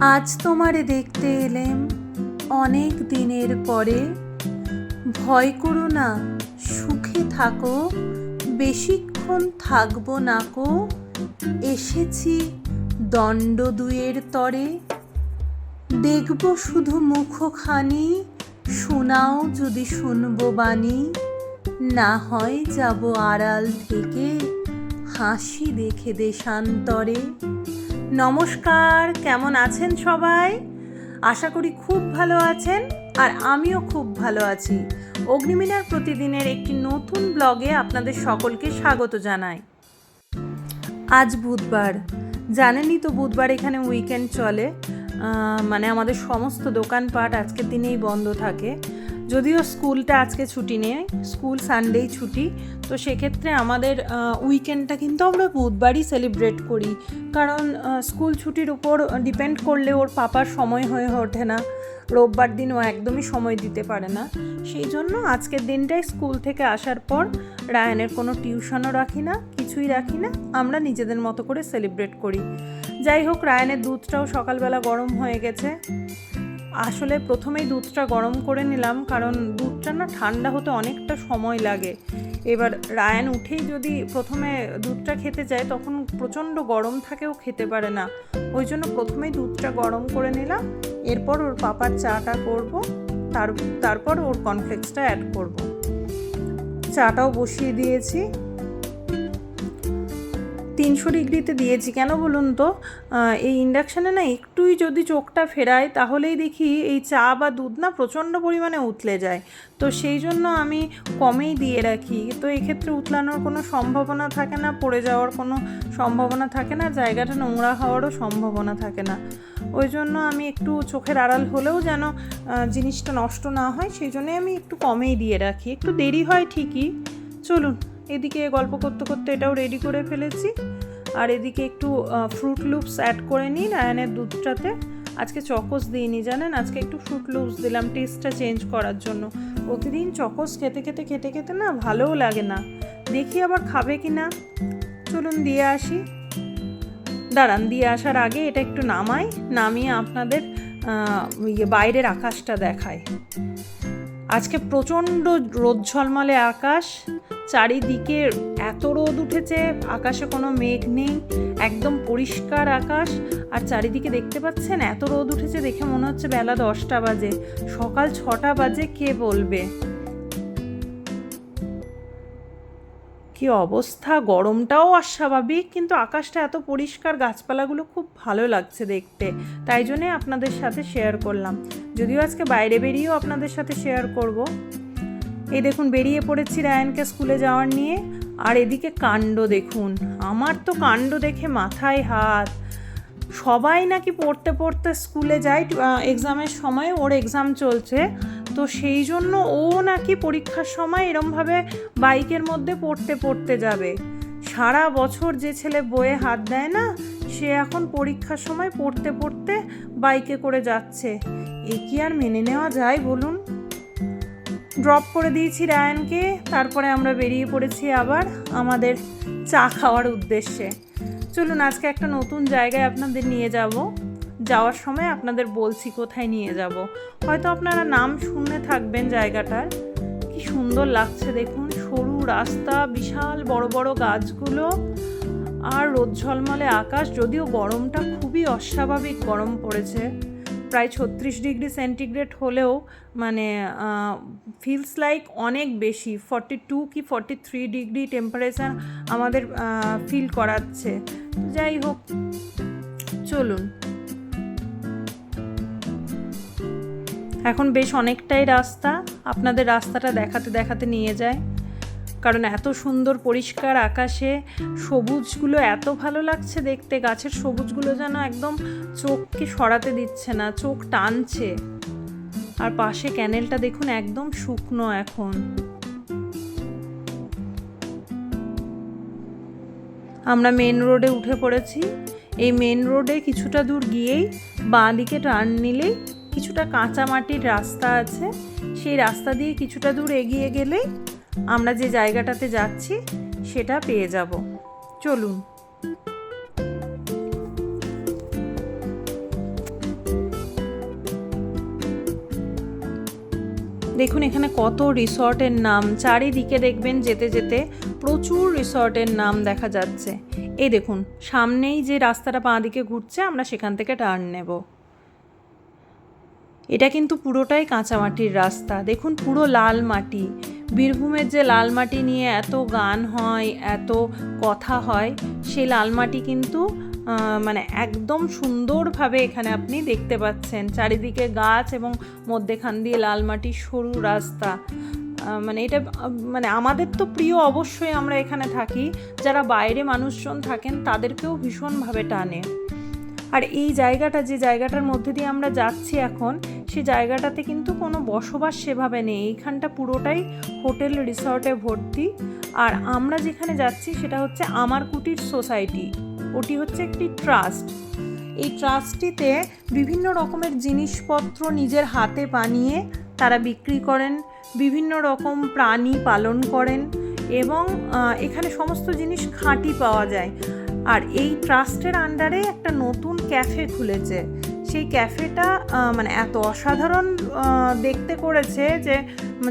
আজ তোমারে দেখতে এলেম অনেক দিনের পরে। ভয় করো না, সুখে থাকো, বেশিক্ষণ থাকব নাকো এসেছি দণ্ড দুয়ের তরে। দেখব শুধু মুখখানি, শোনাও যদি শুনব বাণী। না হয় যাব আড়াল থেকে হাসি দেখে দেশান্তরে। নমস্কার, কেমন আছেন সবাই? আশা করি খুব ভালো আছেন, আর আমিও খুব ভালো আছি। অগ্নিমিনার প্রতিদিনের একটি নতুন ব্লগে আপনাদের সকলকে স্বাগত জানাই। আজ বুধবার। জানেনই তো বুধবার এখানে উইকেন্ড চলে। মানে আমাদের সমস্ত দোকানপাট আজকের দিনেই বন্ধ থাকে। যদিও স্কুলটা আজকে ছুটি নেই, স্কুল সানডেই ছুটি, তো সেক্ষেত্রে আমাদের উইকেন্ডটা কিন্তু আমরা বুধবারই সেলিব্রেট করি। কারণ স্কুল ছুটির উপর ডিপেন্ড করলে ওর পাপার সময় হয়ে ওঠে না, রোববার দিন ও একদমই সময় দিতে পারে না। সেই জন্য আজকের দিনটাই স্কুল থেকে আসার পর রায়ানের কোনো টিউশনও রাখি না, কিছুই রাখি না, আমরা নিজেদের মতো করে সেলিব্রেট করি। যাই হোক, রায়ানের দুধটাও সকালবেলা গরম হয়ে গেছে। আসলে প্রথমেই দুধটা গরম করে নিলাম, কারণ দুধটা না ঠান্ডা হতে অনেকটা সময় লাগে। এবার রায়ান উঠেই যদি প্রথমে দুধটা খেতে যায়, তখন প্রচণ্ড গরম থাকেও খেতে পারে না। ওই জন্য প্রথমেই দুধটা গরম করে নিলাম, এরপর ওর পাপার চাটা করব, তার, তারপর ওর কর্নফ্লেক্সটা অ্যাড করব। চাটাও বসিয়ে দিয়েছি। তিনশো ডিগ্রিতে দিয়েছি। কেন বলুন তো? এই ইন্ডাকশানে না একটুই যদি চোখটা ফেরায়, তাহলেই দেখি এই চা বা দুধ না প্রচণ্ড পরিমাণে উতলে যায়। তো সেই জন্য আমি কমেই দিয়ে রাখি। তো এক্ষেত্রে উতলানোর কোনো সম্ভাবনা থাকে না, পড়ে যাওয়ার কোনো সম্ভাবনা থাকে না, জায়গাটা নোংরা হওয়ারও সম্ভাবনা থাকে না। ওই জন্য আমি একটু চোখের আড়াল হলেও যেন জিনিসটা নষ্ট না হয়, সেই জন্যে আমি একটু কমেই দিয়ে রাখি। একটু দেরি হয় ঠিকই। চলুন, এদিকে গল্প করতে করতে এটাও রেডি করে ফেলেছি। আর এদিকে একটু ফ্রুট লুপস অ্যাড করে নিই রায়ানের দুধটাতে। আজকে চকোস দিইনি, জানেন? আজকে একটু ফ্রুট লুপস দিলাম টেস্টটা চেঞ্জ করার জন্য। প্রতিদিন চকোস খেতে খেতে খেতে খেতে না ভালোও লাগে না। দেখি আবার খাবে কি না। চলুন দিয়ে আসি। দাঁড়ান, দিয়ে আসার আগে এটা একটু নামাই, নামিয়ে আপনাদের ইয়ে বাইরের আকাশটা দেখায় আজকে প্রচণ্ড রোদ ঝলমলে আকাশ। চারিদিকে এত রোদ উঠেছে, আকাশে কোনো মেঘ নেই, একদম পরিষ্কার আকাশ। আর চারিদিকে দেখতে পাচ্ছেন, এত রোদ উঠেছে দেখে মনে হচ্ছে বেলা দশটা বাজে। সকাল ছটা বাজে, কে বলবে? কি অবস্থা? গরমটাও অস্বাভাবিক, কিন্তু আকাশটা এত পরিষ্কার, গাছপালাগুলো খুব ভালো লাগছে দেখতে। তাই জন্যে আপনাদের সাথে শেয়ার করলাম। যদিও আজকে বাইরে বেরিয়েও আপনাদের সাথে শেয়ার করব। এই দেখুন, বেরিয়ে পড়েছি রায়ানকে স্কুলে যাওয়ার নিয়ে। আর এদিকে কাণ্ড দেখুন, আমার তো কাণ্ড দেখে মাথায় হাত। সবাই নাকি পড়তে পড়তে স্কুলে যায় এক্সামের সময় ওর এক্সাম চলছে। তো সেই জন্য ও নাকি পরীক্ষার সময় এরমভাবে বাইকের মধ্যে পড়তে পড়তে যাবে। সারা বছর যে ছেলে বইয়ে হাত দেয় না, সে এখন পরীক্ষার সময় পড়তে পড়তে বাইকে করে যাচ্ছে। এ কি আর মেনে নেওয়া যায় বলুন? ড্রপ করে দিয়েছি রায়ানকে, তারপরে আমরা বেরিয়ে পড়েছি আবার আমাদের চা খাওয়ার উদ্দেশ্যে। চলুন, আজকে একটা নতুন জায়গায় আপনাদের নিয়ে যাব। যাওয়ার সময় আপনাদের বলছি কোথায় নিয়ে যাব। হয়তো আপনারা নাম শুনে থাকবেন জায়গাটার। কি সুন্দর লাগছে দেখুন, সরু রাস্তা, বিশাল বড় বড় গাছগুলো, আর রোদ ঝলমলে আকাশ, যদিও গরমটা খুবই অস্বাভাবিক গরম পড়েছে। প্রায় ছত্রিশ ডিগ্রি সেন্টিগ্রেড হলেও মানে ফিলস লাইক অনেক বেশি ফর্টি টু কি ফর্টি থ্রি ডিগ্রি টেম্পারেচার আমাদের ফিল করাচ্ছে। যাই হোক, চলুন। এখন বেশ অনেকটাই রাস্তা, আপনাদের রাস্তাটা দেখাতে দেখাতে নিয়ে যায়। কারণ এত সুন্দর পরিষ্কার আকাশে সবুজগুলো এত ভালো লাগছে দেখতে, গাছের সবুজগুলো যেন একদম চোখকে সরাতে দিচ্ছে না, চোখ টানছে। আর পাশে ক্যানেলটা দেখুন একদম শুকনো এখন। আমরা মেন রোডে উঠে পড়েছি। এই মেন রোডে কিছুটা দূর গিয়েই বাঁ দিকে টার্ন নিলেই কিছুটা কাঁচা মাটির রাস্তা আছে। সেই রাস্তা দিয়ে কিছুটা দূর এগিয়ে গেলেই আমরা যে জায়গাটাতে যাচ্ছি, সেটা পেয়ে যাব। চলুন। দেখুন, এখানে কত রিসর্টের নাম। চারিদিকে দেখবেন যেতে যেতে প্রচুর রিসর্টের নাম দেখা যাচ্ছে। এই দেখুন, সামনেই যে রাস্তাটা বাঁ দিকে ঘুরছে, আমরা সেখান থেকে টার্ন নেব। এটা কিন্তু পুরোটাই কাঁচামাটির রাস্তা। দেখুন, পুরো লাল মাটি। বীরভূমের যে লাল মাটি নিয়ে এত গান হয়, এত কথা হয় সেই লাল মাটি কিন্তু মানে একদম সুন্দরভাবে এখানে আপনি দেখতে পাচ্ছেন। চারিদিকে গাছ এবং মধ্যেখান দিয়ে লাল মাটির সরু রাস্তা। মানে এটা মানে আমাদের তো প্রিয় অবশ্যই আমরা এখানে থাকি। যারা বাইরে মানুষজন থাকেন, তাদেরকেও ভীষণভাবে টানে। আর এই জায়গাটা, যে জায়গাটার মধ্যে দিয়ে আমরা যাচ্ছি এখন, সে জায়গাটাতে কিন্তু কোনো বসবাস সেভাবে নেই। এইখানটা পুরোটাই হোটেল, রিসর্টে ভর্তি। আর আমরা যেখানে যাচ্ছি, সেটা হচ্ছে আমার কুটির সোসাইটি। ওটি হচ্ছে একটি ট্রাস্ট। এই ট্রাস্টটিতে বিভিন্ন রকমের জিনিসপত্র নিজের হাতে বানিয়ে তারা বিক্রি করেন, বিভিন্ন রকম প্রাণী পালন করেন এবং এখানে সমস্ত জিনিস খাঁটি পাওয়া যায়। আর এই ট্রাস্টের আন্ডারে একটা নতুন ক্যাফে খুলেছে। সেই ক্যাফেটা মানে এত অসাধারণ দেখতে করেছে যে,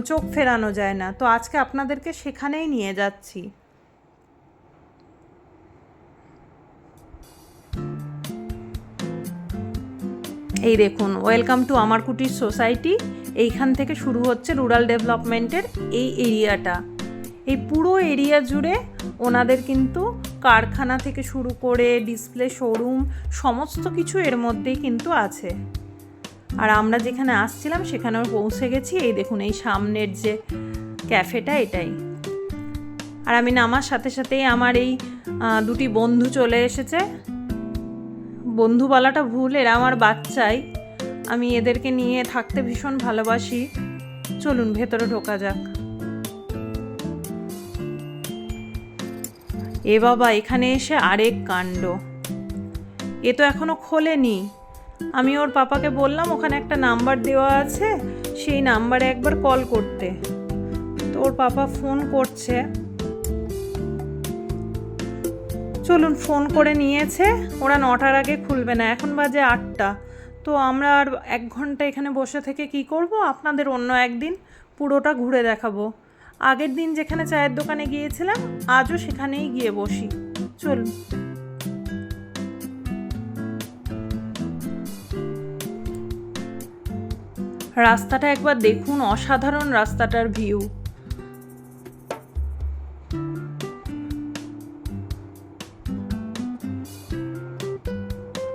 চোখ ফেরানো যায় না। তো আজকে আপনাদেরকে সেখানেই নিয়ে যাচ্ছি। এই দেখুন ওয়েলকাম টু আমার কুটির সোসাইটি এইখান থেকে শুরু হচ্ছে রুরাল ডেভেলপমেন্টের এই এরিয়াটা এই পুরো এরিয়া জুড়ে ওনাদের কিন্তু কারখানা থেকে শুরু করে ডিসপ্লে শোরুম সমস্ত কিছু এর মধ্যেই কিন্তু আছে। আর আমরা যেখানে আসছিলাম সেখানেও পৌঁছে গেছি। এই দেখুন, এই সামনের যে ক্যাফেটা এটাই। আর আমি নামার সাথে সাথেই আমার এই দুটি বন্ধু চলে এসেছে। বন্ধু বলাটা ভুল, এরা আমার বাচ্চাই। আমি এদেরকে নিয়ে থাকতে ভীষণ ভালোবাসি। চলুন, ভেতরে ঢোকা যাক। এ বাবা, এখানে এসে আরেক কাণ্ড। এ তো এখনও খোলেনি। আমি ওর পাপাকে বললাম, ওখানে একটা নাম্বার দেওয়া আছে, সেই নাম্বারে একবার কল করতে। তো ওর পাপা ফোন করছে। চলুন ফোন করে নিয়েছে। ওরা নটার আগে খুলবে না, এখন বাজে আটটা। তো আমরা আর এক ঘণ্টা এখানে বসে থেকে কি করব? আপনাদের অন্য একদিন পুরোটা ঘুরে দেখাবো। আগের দিন যেখানে চায়ের দোকানে গিয়েছিলাম, আজও সেখানেই গিয়ে বসি। চলুন। রাস্তাটা একবার দেখুন, অসাধারণ রাস্তাটার ভিউ।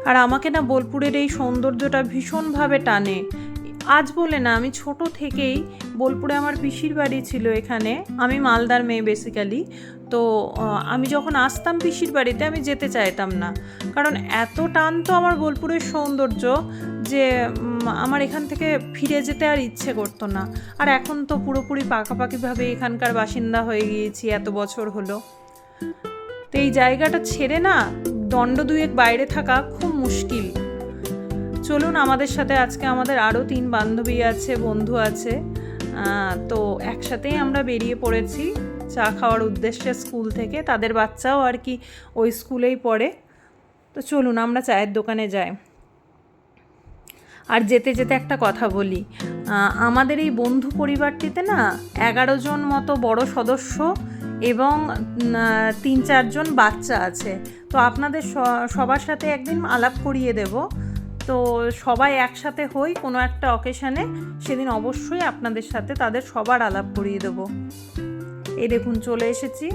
আর আমাকে না বোলপুরের এই সৌন্দর্যটা ভীষণভাবে টানে। আজ বলে না, আমি ছোট থেকেই বোলপুরে আমার পিসির বাড়ি ছিল এখানে। আমি মালদার মেয়ে বেসিক্যালি তো আমি যখন আসতাম পিসির বাড়িতে, আমি যেতে চাইতাম না। কারণ এত টান তো আমার বোলপুরের সৌন্দর্য যে আমার এখান থেকে ফিরে যেতে আর ইচ্ছে করতো না। আর এখন তো পুরোপুরি পাকাপাকিভাবে এখানকার বাসিন্দা হয়ে গিয়েছি, এত বছর হলো। তো এই জায়গাটা ছেড়ে না দণ্ড দুয়েক বাইরে থাকা খুব মুশকিল। চলুন আমাদের সাথে আজকে আমাদের আরও তিন বান্ধবী আছে, বন্ধু আছে। তো একসাথেই আমরা বেরিয়ে পড়েছি চা খাওয়ার উদ্দেশ্যে স্কুল থেকে। তাদের বাচ্চাও আর কি ওই স্কুলেই পড়ে। তো চলুন আমরা চায়ের দোকানে যাই। আর যেতে যেতে একটা কথা বলি। আমাদের এই বন্ধু পরিবারটিতে না এগারো জন মতো বড় সদস্য এবং তিন চারজন বাচ্চা আছে। তো আপনাদের সবার সাথে একদিন আলাপ করিয়ে দেব। তো সবাই একসাথে হই কোনো একটা অকেশানে সেদিন অবশ্যই আপনাদের সাথে তাদের সবার আলাপ করিয়ে দেব। এই দেখুন, চলে এসেছি।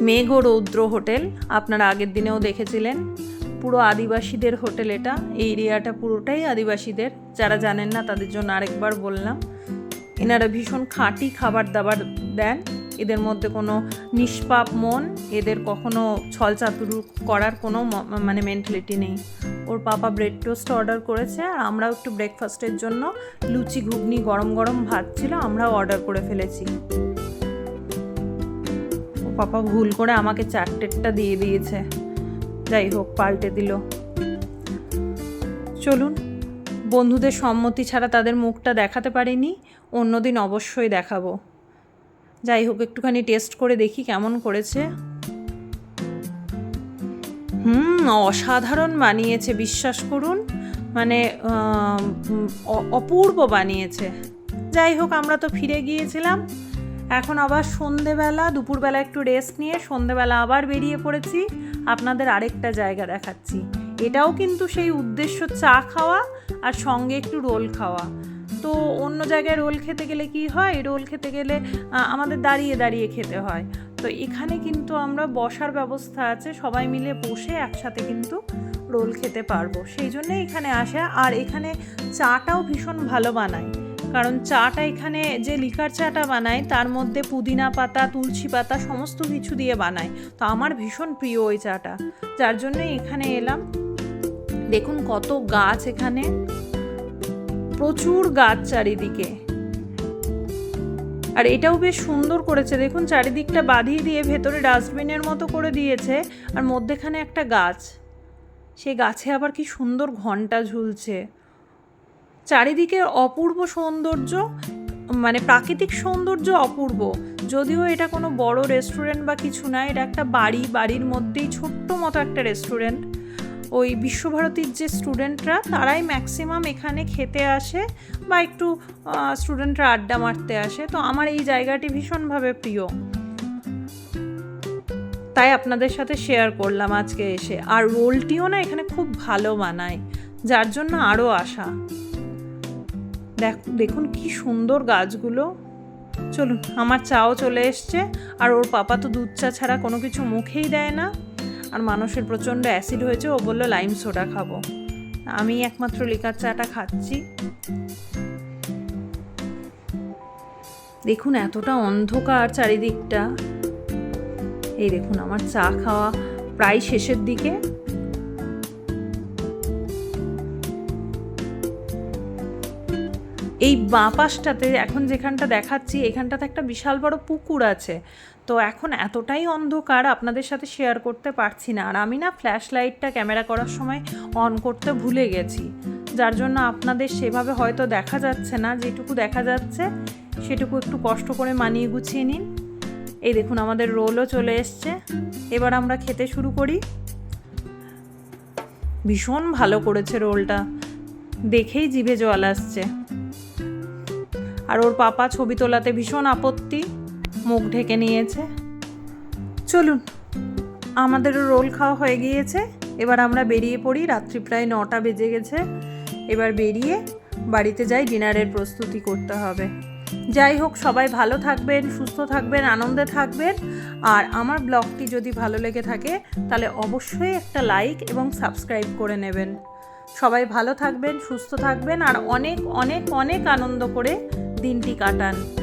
মেঘ রৌদ্র হোটেল, আপনারা আগের দিনেও দেখেছিলেন। পুরো আদিবাসীদের হোটেল এটা। এই এরিয়াটা পুরোটাই আদিবাসীদের। যারা জানেন না, তাদের জন্য আরেকবার বললাম। এনারা ভীষণ খাঁটি খাবার দাবার দেন। এদের মধ্যে কোনো নিষ্পাপ মন, এদের কখনো ছলচাতুরু করার কোনো মানে মেন্টালিটি নেই। ওর পাপা ব্রেড টোস্ট অর্ডার করেছে, আর আমরাও একটু ব্রেকফাস্টের জন্য লুচি, ঘুগনি, গরম গরম ভাত ছিল, আমরাও অর্ডার করে ফেলেছি। ও পাপা ভুল করে আমাকে চারটেরটা দিয়ে দিয়েছে। যাই হোক, পাল্টে দিল। চলুন। বন্ধুদের সম্মতি ছাড়া তাদের মুখটা দেখাতে পারিনি, অন্যদিন অবশ্যই দেখাবো। যাই হোক, একটুখানি টেস্ট করে দেখি কেমন করেছে। হুম, অসাধারণ বানিয়েছে, বিশ্বাস করুন। মানে অপূর্ব বানিয়েছে। যাই হোক, আমরা তো ফিরে গিয়েছিলাম। এখন আবার সন্ধেবেলা, দুপুরবেলা একটু রেস্ট নিয়ে সন্ধেবেলা আবার বেরিয়ে পড়েছি। আপনাদের আরেকটা জায়গা দেখাচ্ছি। এটাও কিন্তু সেই উদ্দেশ্য চা খাওয়া আর সঙ্গে একটু রোল খাওয়া। তো অন্য জায়গায় রোল খেতে গেলে কি হয়? রোল খেতে গেলে আমাদের দাঁড়িয়ে দাঁড়িয়ে খেতে হয়। তো এখানে কিন্তু আমরা বসার ব্যবস্থা আছে, সবাই মিলে বসে একসাথে কিন্তু রোল খেতে পারব। সেই জন্যে এখানে আসা। আর এখানে চাটাও ভীষণ ভালো বানায়। কারণ চাটা এখানে যে লিকার চাটা বানায়, তার মধ্যে পুদিনা পাতা, তুলসী পাতা, সমস্ত কিছু দিয়ে বানায়। তো আমার ভীষণ প্রিয় ওই চাটা। যার জন্য এখানে এলাম। দেখুন কত গাছ এখানে। প্রচুর গাছ চারিদিকে। আর এটাও বেশ সুন্দর করেছে। দেখুন, চারিদিকটা বাঁধিয়ে দিয়ে ভেতরে ডাস্টবিনের মতো করে দিয়েছে, আর মধ্যেখানে একটা গাছ। সেই গাছে আবার কি সুন্দর ঘণ্টা ঝুলছে। চারিদিকে অপূর্ব সৌন্দর্য মানে প্রাকৃতিক সৌন্দর্য অপূর্ব। যদিও এটা কোনো বড় রেস্টুরেন্ট বা কিছু না, এটা একটা বাড়ি, বাড়ির মধ্যেই ছোট্ট মতো একটা রেস্টুরেন্ট ওই বিশ্বভারতীর যে স্টুডেন্টরা তারাই ম্যাক্সিমাম এখানে খেতে আসে বা একটু স্টুডেন্টরা আড্ডা মারতে আসে। তো আমার এই জায়গাটি ভীষণভাবে প্রিয়। তাই আপনাদের সাথে শেয়ার করলাম আজকে এসে। আর রোলটিও না এখানে খুব ভালো বানায় যার জন্য আরও দেখ, দেখুন কি সুন্দর গাছগুলো। চলুন, আমার চাও চলে এসছে। আর ওর পাপা তো দুধ চা ছাড়া কোনো কিছু মুখেই দেয় না। আর মানুষের প্রচণ্ড অ্যাসিড হয়েছে, ও বলল লাইম সোডা খাব। আমি একমাত্র লিকার চাটা খাচ্ছি। দেখুন, এতটা অন্ধকার চারিদিকটা। এই দেখুন, আমার চা খাওয়া প্রায় শেষের দিকে। এই বাঁ পাশটাতে এখন যেখানটা দেখাচ্ছি, এখানটাতে একটা বিশাল বড় পুকুর আছে। তো এখন এতটাই অন্ধকার, আপনাদের সাথে শেয়ার করতে পারছি না। আর আমি না ফ্ল্যাশ লাইটটা ক্যামেরা করার সময় অন করতে ভুলে গেছি। যার জন্য আপনাদের সেভাবে হয়তো দেখা যাচ্ছে না, যেটুকু দেখা যাচ্ছে, সেটুকু একটু কষ্ট করে মানিয়ে গুছিয়ে নিন। এই দেখুন, আমাদের রোলও চলে এসছে। এবার আমরা খেতে শুরু করি। ভীষণ ভালো করেছে রোলটা দেখেই জিভে জল আসছে। আর ওর পাপা ছবি তোলাতে ভীষণ আপত্তি, মুখ ঢেকে নিয়েছে। চলুন, আমাদেরও রোল খাওয়া হয়ে গিয়েছে। এবার আমরা বেরিয়ে পড়ি, রাত্রি প্রায় নটা বেজে গেছে। এবার বেরিয়ে বাড়িতে যাই, ডিনারের প্রস্তুতি করতে হবে। যাই হোক, সবাই ভালো থাকবেন, সুস্থ থাকবেন, আনন্দে থাকবেন। আর আমার ব্লগটি যদি ভালো লেগে থাকে, তাহলে অবশ্যই একটা লাইক এবং সাবস্ক্রাইব করে নেবেন। সবাই ভালো থাকবেন, সুস্থ থাকবেন, আর অনেক অনেক অনেক আনন্দ করে দিনটি কাটান।